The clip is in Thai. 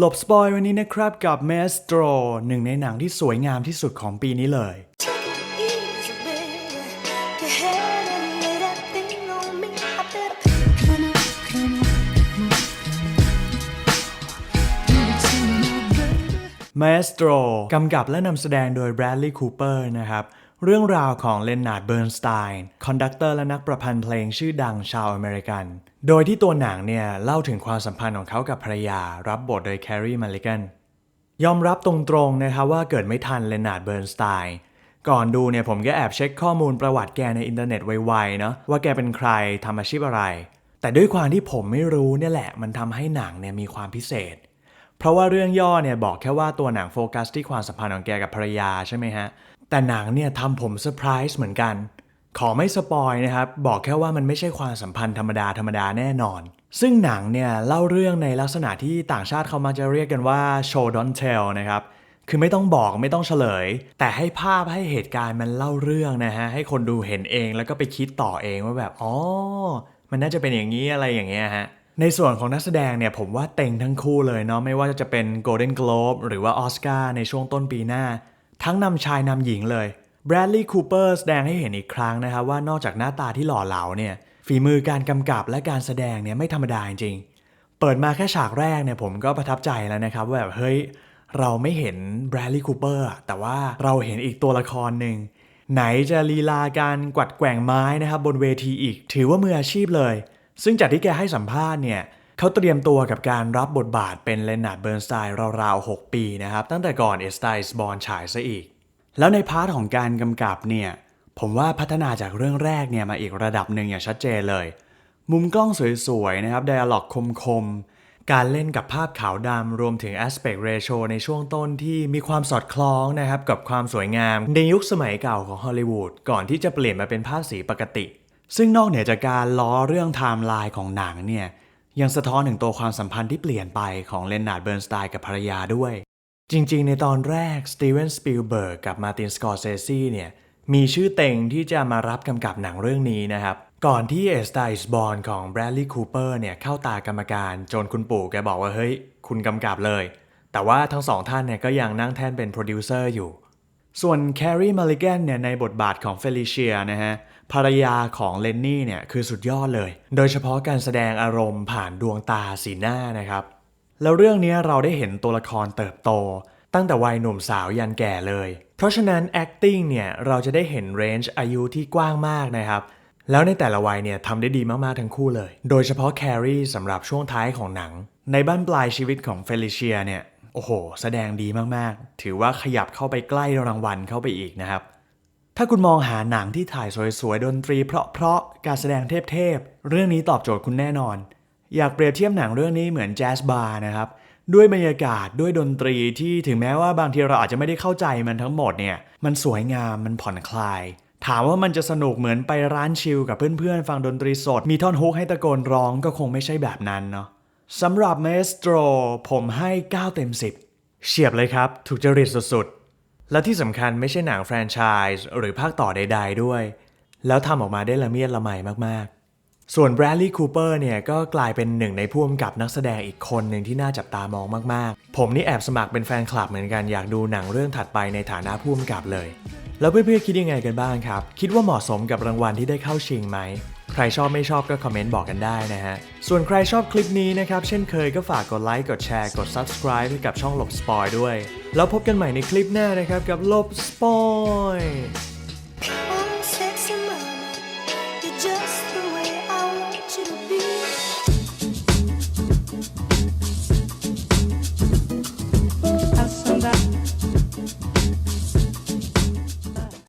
หลบสปอยวันนี้นะครับกับแมสโตรหนึ่งในหนังที่สวยงามที่สุดของปีนี้เลยมาสโตร์กำกับและนำแสดงโดยแบรดลีย์คูเปอร์นะครับ เรื่องราวของเลนนาร์ดเบิร์นสไตน์คอนดักเตอร์และนักประพันธ์เพลงชื่อดังชาวอเมริกัน โดยที่ตัวหนังเนี่ยเล่าถึงความสัมพันธ์ของเขากับภรรยา รับบทโดยแครีมาลิกันยอมรับตรงๆนะครับว่าเกิดไม่ทันเลนนาร์ดเบิร์นสไตน์ก่อนดูเนี่ยผมก็แอบเช็คข้อมูลประวัติแกในอินเทอร์เน็ตไวๆเนาะว่าแกเป็นใครทำอาชีพอะไร แต่ด้วยความที่ผมไม่รู้เนี่ยแหละมันทำให้หนังเนี่ยมีความพิเศษ เพราะว่าเรื่องย่อเนี่ยบอกแค่ว่าตัวหนังโฟกัสที่ความสัมพันธ์ของแกกับภรรยาใช่ไหมฮะ แต่หนังเนี่ยทำผมเซอร์ไพรส์เหมือนกัน ขอไม่สปอยนะครับ บอกแค่ว่ามันไม่ใช่ความสัมพันธ์ธรรมดาธรรมดาแน่นอน ซึ่งหนังเนี่ยเล่าเรื่องในลักษณะที่ต่างชาติเขามักจะเรียกกันว่า show don't tell นะครับคือไม่ต้องบอกไม่ต้องเฉลย แต่ให้ภาพให้เหตุการณ์มันเล่าเรื่องนะฮะ ให้คนดูเห็นเองแล้วก็ไปคิดต่อเองว่าแบบอ๋อมันน่าจะเป็นอย่างนี้อะไรอย่างเงี้ยฮะ ในส่วนของนักแสดงเนี่ยผมว่าเต็งทั้งคู่เลยเนาะไม่ว่าจะเป็น Golden Globe หรือว่าออสการ์ในช่วงต้นปีหน้า ทั้งนำชายนำหญิงเลย Bradley Cooper แสดงให้เห็นอีกครั้งนะครับว่านอกจากหน้าตาที่หล่อเหลาเนี่ยฝีมือการกำกับและการแสดงเนี่ยไม่ธรรมดาจริง เปิดมาแค่ฉากแรกเนี่ยผมก็ประทับใจแล้วนะครับว่าแบบเฮ้ยเราไม่เห็น Bradley Cooper อะแต่ว่าเราเห็นอีกตัวละครหนึ่งไหนจะลีลาการกวัดแกว่งไม้นะครับบนเวทีอีก ถือว่ามืออาชีพเลย ซึ่งจากที่แกให้สัมภาษณ์เนี่ยเขาเตรียมตัวกับการรับบทบาทเป็นเลนนาร์ดเบิร์นสไตน์ราวๆ 6 ปีนะครับ ตั้งแต่ก่อนเอสไตส์บอลฉายซะอีก แล้วในพาร์ทของการกำกับเนี่ยผมว่าพัฒนาจากเรื่องแรกเนี่ยมาอีกระดับหนึ่งอย่างชัดเจนเลย มุมกล้องสวยๆนะครับไดอะล็อกคมๆ การเล่นกับภาพขาวดำรวมถึง aspect ratio ในช่วงต้นที่มีความสอดคล้องนะครับกับความสวยงามในยุคสมัยเก่าของฮอลลีวูดก่อนที่จะเปลี่ยนมาเป็นภาพสีปกติ ซึ่งนอกเหนือจากการล้อเรื่องไทม์ไลน์ของหนังเนี่ยยังสะท้อนถึงตัวความสัมพันธ์ที่เปลี่ยนไปของเลนนาร์ดเบิร์นสไตน์กับภรรยาด้วย จริง ๆ ในตอนแรกสตีเวนสปิลเบิร์กกับมาตินสกอร์เซซีเนี่ยมีชื่อเต็งที่จะมารับกำกับหนังเรื่องนี้นะครับ ก่อนที่ A Star is Born ของ Bradley Cooper เนี่ยเข้าตากรรมการจนคุณปู่แกบอกว่าเฮ้ย คุณกำกับเลย แต่ว่าทั้งสองท่านเนี่ยก็ยังนั่งแท่นเป็นโปรดิวเซอร์อยู่ ส่วนแครีมา l ิ g กนเนี่ยในบทบาทของเฟลิเชียนะฮะ ภรรยาของเลนนี่เนี่ยคือสุดยอดเลย โดยเฉพาะการแสดงอารมณ์ผ่านดวงตาสีหน้านะครับ แล้วเรื่องนี้เราได้เห็นตัวละครเติบโต ตั้งแต่วัยหนุ่มสาวยันแก่เลย เพราะฉะนั้น acting เนี่ยเราจะได้เห็น range อายุที่กว้างมากนะครับ แล้วในแต่ละวัยเนี่ยทำได้ดีมากๆทั้งคู่เลย โดยเฉพาะแครีสำหรับช่วงท้ายของหนัง ในบ้านปลายชีวิตของเฟลิเชียเนี่ยโอ้โห แสดงดีมากๆ ถือว่าขยับเข้าไปใกล้รางวัลเข้าไปอีกนะครับ ถ้าคุณมองหาหนังที่ถ่ายสวยๆ ดนตรีเพราะๆ การแสดงเทพๆ เรื่องนี้ตอบโจทย์คุณแน่นอน อยากเปรียบเทียบหนังเรื่องนี้เหมือนแจ๊สบาร์นะครับ ด้วยบรรยากาศด้วยดนตรีที่ถึงแม้ว่าบางทีเราอาจจะไม่ได้เข้าใจมันทั้งหมดเนี่ย มันสวยงาม มันผ่อนคลาย ถามว่ามันจะสนุกเหมือนไปร้านชิลกับเพื่อนๆ ฟังดนตรีสด มีท่อนฮุกให้ตะโกนร้องก็คงไม่ใช่แบบนั้นเนาะสำหรับ Maestro ผมให้ 9 เต็ม 10 เฉียบเลยครับ ถูกจริตสุดๆ และที่สำคัญไม่ใช่หนังแฟรนไชส์หรือภาคต่อใด ๆ ด้วย แล้วทำออกมาได้ละเมียดละไมมากๆ ส่วน Bradley Cooper เนี่ยก็กลายเป็นหนึ่งในผู้กำกับนักแสดงอีกคนหนึ่งที่น่าจับตามองมากๆ ผมนี่แอบสมัครเป็นแฟนคลับเหมือนกันอยากดูหนังเรื่องถัดไปในฐานะผู้กำกับเลย แล้วเพื่อนๆคิดยังไงกันบ้างครับ คิดว่าเหมาะสมกับรางวัลที่ได้เข้าชิงไหม รชอบไม่ชอบก็คอมเมนต์บอกกันได้นะฮะ ส่วนใครชอบคลิปนี้นะครับ เช่นเคยก็ฝากกดไลค์กดแชร์กด subscribe ให้กับช่องหลบสปอยด้วย แล้วพบกันใหม่ในคลิปหน้านะครับกับหลบสปอย